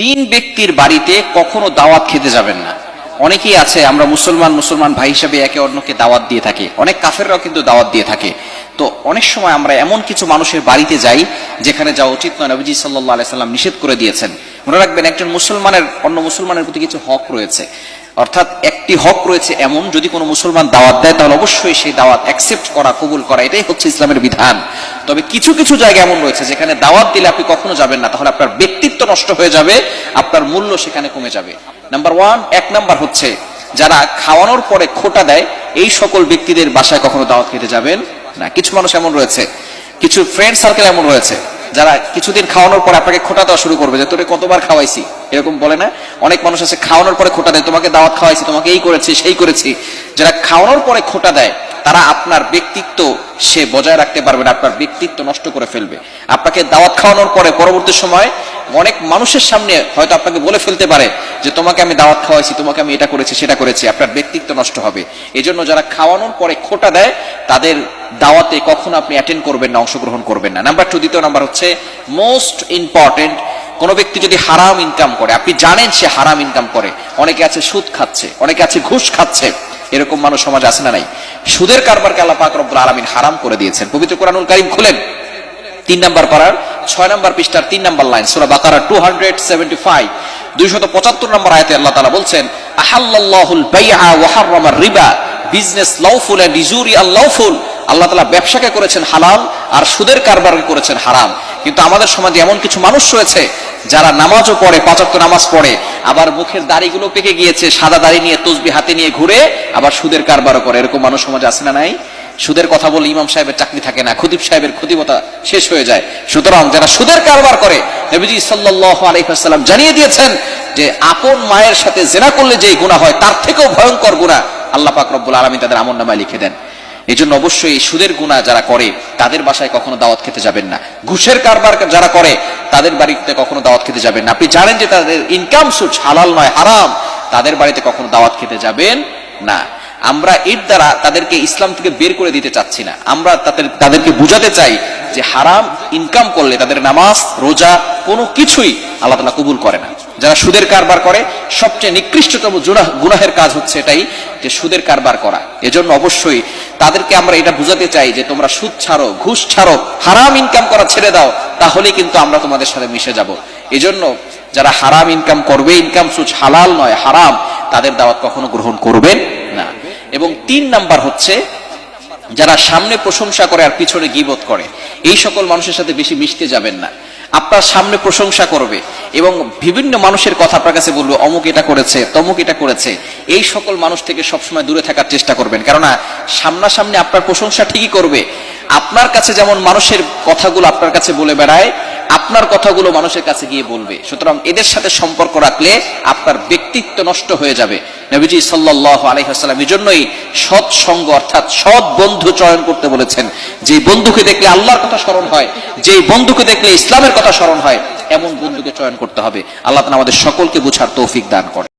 তিন ব্যক্তির বাড়িতে কখনো দাওয়াত খেতে যাবেন না। অনেকেই আছে, আমরা মুসলমান মুসলমান ভাই হিসাবে একে অন্যকে দাওয়াত দিয়ে থাকি। অনেক কাফেররাও কিন্তু দাওয়াত দিয়ে থাকে। তো অনেক সময় আমরা এমন কিছু মানুষের বাড়িতে যাই, যেখানে যাওয়া উচিত নয়, নবীজি সাল্লাহ আলাইসাল্লাম নিষেধ করে দিয়েছেন। মনে রাখবেন, একজন মুসলমানের, অন্য মুসলমানের প্রতি কিছু হক রয়েছে। অর্থাৎ একটি হক রয়েছে এমন, যদি কোনো মুসলমান দাওয়াত দেয়, তাহলে অবশ্যই সেই দাওয়াত অ্যাকসেপ্ট করা, কবুল করা, এটাই হচ্ছে ইসলামের বিধান। তবে কিছু কিছু জায়গা এমন রয়েছে, যেখানে দাওয়াত দিলে আপনি কখনো যাবেন না, তাহলে আপনার ব্যক্তিত্ব নষ্ট হয়ে যাবে, আপনার মূল্য সেখানে কমে যাবে। নাম্বার ওয়ান এক নাম্বার হচ্ছে, যারা খাওয়ানোর পরে খোটা দেয়, এই সকল ব্যক্তিদের বাসায় কখনো দাওয়াত খেতে যাবেন না। কিছু মানুষ এমন রয়েছে, কিছু ফ্রেন্ড সার্কেল এমন রয়েছে, যারা কিছুদিন খাওয়ানোর পরে আপনাকে খোটা দেওয়া শুরু করবে, যে তোরে কতবার খাওয়াইছি? এরকম বলে না? অনেক মানুষ আছে, খাওয়ানোর পরে খোটা দেয়, তোমাকে দাওয়াত খাওয়াইছি, তোমাকে এই করেছি, সেই করেছি। যারা খাওয়ানোর পরে খোটা দেয়, তারা আপনার ব্যক্তিত্ব সে বজায় রাখতে পারবে না, আপনার ব্যক্তিত্ব নষ্ট করে ফেলবে। আপনাকে দাওয়াত খাওয়ানোর পরে পরবর্তী সময় অনেক মানুষের সামনে হয়তো আপনাকে বলে ফেলতে পারে যে, তোমাকে আমি দাওয়াত খাওয়াইছি, তোমাকে আমি এটা করেছি, সেটা করেছি। আপনার ব্যক্তিত্ব নষ্ট হবে। এই জন্য যারা খাওয়ানোর পরে খোটা দেয়, তাদের দাওয়াতে কখনো আপনি অ্যাটেন্ড করবেন না, অংশগ্রহণ করবেন না। নাম্বার টু দ্বিতীয় নাম্বার হচ্ছে মোস্ট ইম্পর্টেন্ট কোনো ব্যক্তি যদি হারাম ইনকাম করে, আপনি জানেন সে হারাম ইনকাম করে, অনেকে আছে সুদ খাচ্ছে, অনেকে আছে ঘুষ খাচ্ছে, এরকম মানুষ সমাজ আছে না নাই? সুদের কারবারকে আল্লাহ পাক রব্বুল আলামিন হারাম করে দিয়েছেন। পবিত্র কোরআনুল কারীম খুলেন। তিন নাম্বার পারার, ছয় নাম্বার পৃষ্ঠার তিন নাম্বার লাইন, সূরা বাকারা 275 275 নম্বর আয়াতে আল্লাহ তাআলা বলছেন, আহাল্লাল্লাহুল বাইআ ওয়া হাররামার রিবা, বিজনেস লাউফুল এন্ড ইজুরি আল্লাউফুল আল্লাহ তাআলা ব্যবসাকে করেছেন হালাল, আর সুদের কারবারকে করেছেন হারাম। কিন্তু আমাদের সমাজে এমন কিছু মানুষ রয়েছে যারা নামাজও পড়ে পাঁচাত্ত নামাজ পড়ে, আবার মুখের দাড়িগুলো পেকে গিয়েছে, সাদা দাড়ি নিয়ে তসবি হাতে নিয়ে ঘুরে আবার সুদের কারবারও করে। এরকম মানুষ সমাজে আছে না নাই? সুদের কথা বলে ইমাম সাহেবের চাকরি থাকে না খুদিব সাহেবের খুদিবতা শেষ হয়ে যায়। সুতরাং যারা সুদের কারবার করে, নবীজি সাল্লাল্লাহু আলাইহি ওয়াসাল্লাম জানিয়ে দিয়েছেন যে, আপন মায়ের সাথে জেনা করলে যে গুনাহ হয়, তার থেকেও ভয়ঙ্কর গুনাহ আল্লাহ পাক রব্বুল আলামিন তাদের আমল নামায় লিখে দেন। এই জন্য অবশ্যই এই সুদের গুণা যারা করে, তাদের বাসায় কখনো দাওয়াত খেতে যাবেন না। ঘুষের কারবার যারা করে, তাদের বাড়িতে কখনো দাওয়াত খেতে যাবেন না। আপনি জানেন যে তাদের ইনকাম সুচ হালাল নয়, হারাম। তাদের বাড়িতে কখনো দাওয়াত খেতে যাবেন না। আমরা এর দ্বারা তাদেরকে ইসলাম থেকে বের করে দিতে চাচ্ছি না। আমরা তাদের, তাদেরকে বুঝাতে চাই যে হারাম ইনকাম করলে তাদের নামাজ, রোজা কোনো কিছুই আল্লাহ তালা কবুল করে না। যারা সুদের কারবার করে, সবচেয়ে নিকৃষ্টতম গুনাহের কাজ হচ্ছে এটাই যে সুদের কারবার করা। এজন্য অবশ্যই তাদেরকে আমরা এটা বুঝাতে চাই যে তোমরা সুদ ছাড়ো, ঘুষ ছাড়ো, হারাম ইনকাম করা ছেড়ে দাও, তাহলেই কিন্তু আমরা তোমাদের সাথে মিশে যাব। এজন্য যারা হারাম ইনকাম করবে ইনকাম সুচ হালাল নয়, হারাম, তাদের দাওয়াত কখনো গ্রহণ করবেন না। এবং তিন নাম্বার হচ্ছে, যারা সামনে প্রশংসা করে আর পিছনে গিবত করে, এই সকল মানুষের সাথে বেশি মিশতে যাবেন না। আপনার সামনে প্রশংসা করবে এবং বিভিন্ন মানুষের কথা আপনার কাছে বলবে, অমুক এটা করেছে, তমুক এটা করেছে। এই সকল মানুষ থেকে সবসময় দূরে থাকার চেষ্টা করবেন। কেননা, সামনাসামনি আপনার প্রশংসা ঠিকই করবে আপনার কাছে যেমন মানুষের কথাগুলো আপনার কাছে বলে বেড়ায়, আপনার কথাগুলো মানুষের কাছে গিয়ে বলবে। সুতরাং এদের সাথে সম্পর্ক রাখলে আপনার ব্যক্তিত্ব নষ্ট হয়ে যাবে। নবীজি সাল্লাল্লাহু আলাইহি ওয়াসাল্লাম এই জন্যই সৎ সঙ্গ অর্থাৎ সৎ বন্ধু চয়ন করতে বলেছেন। যে বন্ধুকে দেখলে আল্লাহর কথা স্মরণ হয়, যে বন্ধুকে দেখলে ইসলামের কথা স্মরণ হয়, এমন বন্ধুকে চয়ন করতে হবে। আল্লাহ তাআলা আমাদের সকলকে বুঝার তৌফিক দান করে